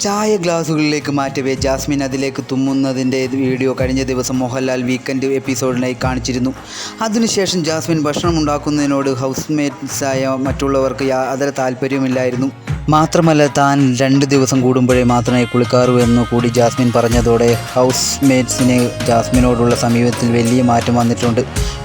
ചായ ഗ്ലാസുകളിലേക്ക് മാറ്റവേ. ജാസ്മിൻ അതിലേക്ക് തുമ്മുന്നതിന്റെ വീഡിയോ കഴിഞ്ഞ ദിവസം മോഹൻലാൽ വീക്കെൻഡ് എപ്പിസോഡിനായി കാണിച്ചിരുന്നു. അതിനുശേഷം ജാസ്മിൻ ഭക്ഷണം ഉണ്ടാക്കുന്നതിനോട് ഹൗസ് മേറ്റ്സായ മറ്റുള്ളവർക്ക് യാതൊരു താല്പര്യമില്ലായിരുന്നു മാത്രമല്ല താൻ രണ്ട് ദിവസം കൂടുമ്പോഴേ മാത്രമേ കുളിക്കാറൂ എന്ന് കൂടി ജാസ്മിൻ പറഞ്ഞതോടെ ഹൗസ് മേറ്റ്സിന് ജാസ്മിനോടുള്ള സമീപത്തിൽ വലിയ മാറ്റം വന്നിട്ടുണ്ട്.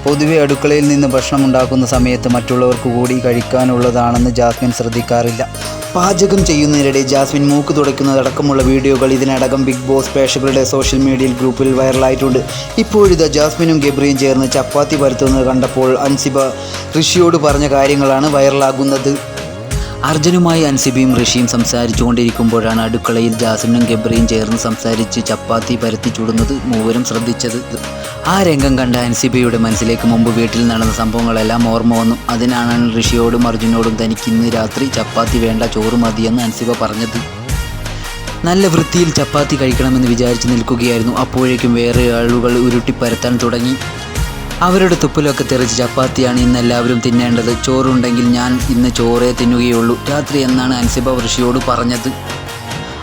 പൊതുവെ അടുക്കളയിൽ നിന്ന് ഭക്ഷണം ഉണ്ടാക്കുന്ന സമയത്ത് മറ്റുള്ളവർക്ക് കൂടി കഴിക്കാനുള്ളതാണെന്ന് ജാസ്മിൻ ശ്രദ്ധിക്കാറില്ല. പാചകം ചെയ്യുന്നതിനിടെ ജാസ്മിൻ മൂക്ക് തുടയ്ക്കുന്നതടക്കമുള്ള വീഡിയോകൾ ഇതിനടക്കം ബിഗ് ബോസ് പ്രേക്ഷകരുടെ സോഷ്യൽ മീഡിയയിൽ ഗ്രൂപ്പിൽ വൈറലായിട്ടുണ്ട്. ഇപ്പോഴിതാ ജാസ്മിനും ഗബ്രിയും ചേർന്ന് ചപ്പാത്തി പരത്തുന്നത് കണ്ടപ്പോൾ അൻസിബ ഋഷിയോട് പറഞ്ഞ കാര്യങ്ങളാണ് വൈറലാകുന്നത്. അർജുനുമായി അൻസിബിയും ഋഷിയും സംസാരിച്ചുകൊണ്ടിരിക്കുമ്പോഴാണ് അടുക്കളയിൽ ജാസ്മിനും ഗബ്രിയും ചേർന്ന് സംസാരിച്ച് ചപ്പാത്തി പരത്തി ചൂടുന്നത് മൂവരും ശ്രദ്ധിച്ചത്. ആ രംഗം കണ്ട അൻസിബിയുടെ മനസ്സിലേക്ക് മുമ്പ് വീട്ടിൽ നടന്ന സംഭവങ്ങളെല്ലാം ഓർമ്മ വന്നു. അതിനാണ് ഋഷിയോടും അർജുനോടും തനിക്ക് ഇന്ന് രാത്രി ചപ്പാത്തി വേണ്ട ചോറ് മതിയെന്ന് അൻസിബ പറഞ്ഞത്. നല്ല വൃത്തിയിൽ ചപ്പാത്തി കഴിക്കണമെന്ന് വിചാരിച്ച് നിൽക്കുകയായിരുന്നു. അപ്പോഴേക്കും വേറെ ആളുകൾ ഉരുട്ടി പരത്താൻ തുടങ്ങി. അവരുടെ തുപ്പിലൊക്കെ തെറിച്ച് ചപ്പാത്തിയാണ് ഇന്ന് എല്ലാവരും തിന്നേണ്ടത്. ചോറുണ്ടെങ്കിൽ ഞാൻ ഇന്ന് ചോറേ തിന്നുകയുള്ളൂ. രാത്രി എന്നാണ് അൻസിബ ഋഷിയോട് പറഞ്ഞത്.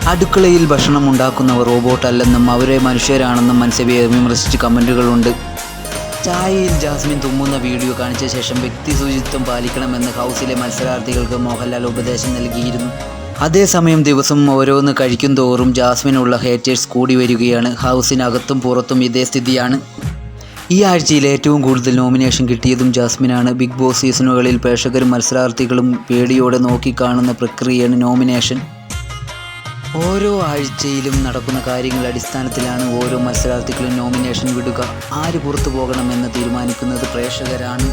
അടുക്കളയിൽ ഭക്ഷണം ഉണ്ടാക്കുന്നവർ റോബോട്ടല്ലെന്നും അവരെ മനുഷ്യരാണെന്നും അൻസിബയെ വിമർശിച്ച് കമന്റുകളുണ്ട് ചായയിൽ ജാസ്മിൻ തുമ്മുന്ന വീഡിയോ കാണിച്ച ശേഷം വ്യക്തി ശുചിത്വം പാലിക്കണമെന്ന് ഹൗസിലെ മത്സരാർത്ഥികൾക്ക് മോഹൻലാൽ ഉപദേശം നൽകിയിരുന്നു. അതേസമയം ദിവസം ഓരോന്ന് കഴിക്കും തോറും ജാസ്മിനുള്ള ഹേറ്റേഴ്സ് കൂടി വരികയാണ്. ഹൗസിനകത്തും പുറത്തും ഇതേ സ്ഥിതിയാണ്. ഈ ആഴ്ചയിൽ ഏറ്റവും കൂടുതൽ നോമിനേഷൻ കിട്ടിയതും ജാസ്മിനാണ് ബിഗ് ബോസ് സീസണുകളിൽ പ്രേക്ഷകരും മത്സരാർത്ഥികളും പേടിയോടെ നോക്കിക്കാണുന്ന പ്രക്രിയയാണ് നോമിനേഷൻ. ഓരോ ആഴ്ചയിലും നടക്കുന്ന കാര്യങ്ങൾ അടിസ്ഥാനത്തിലാണ് ഓരോ മത്സരാർത്ഥികളും നോമിനേഷൻ വിടുക. ആര് പുറത്തു പോകണമെന്ന് തീരുമാനിക്കുന്നത് പ്രേക്ഷകരാണ്.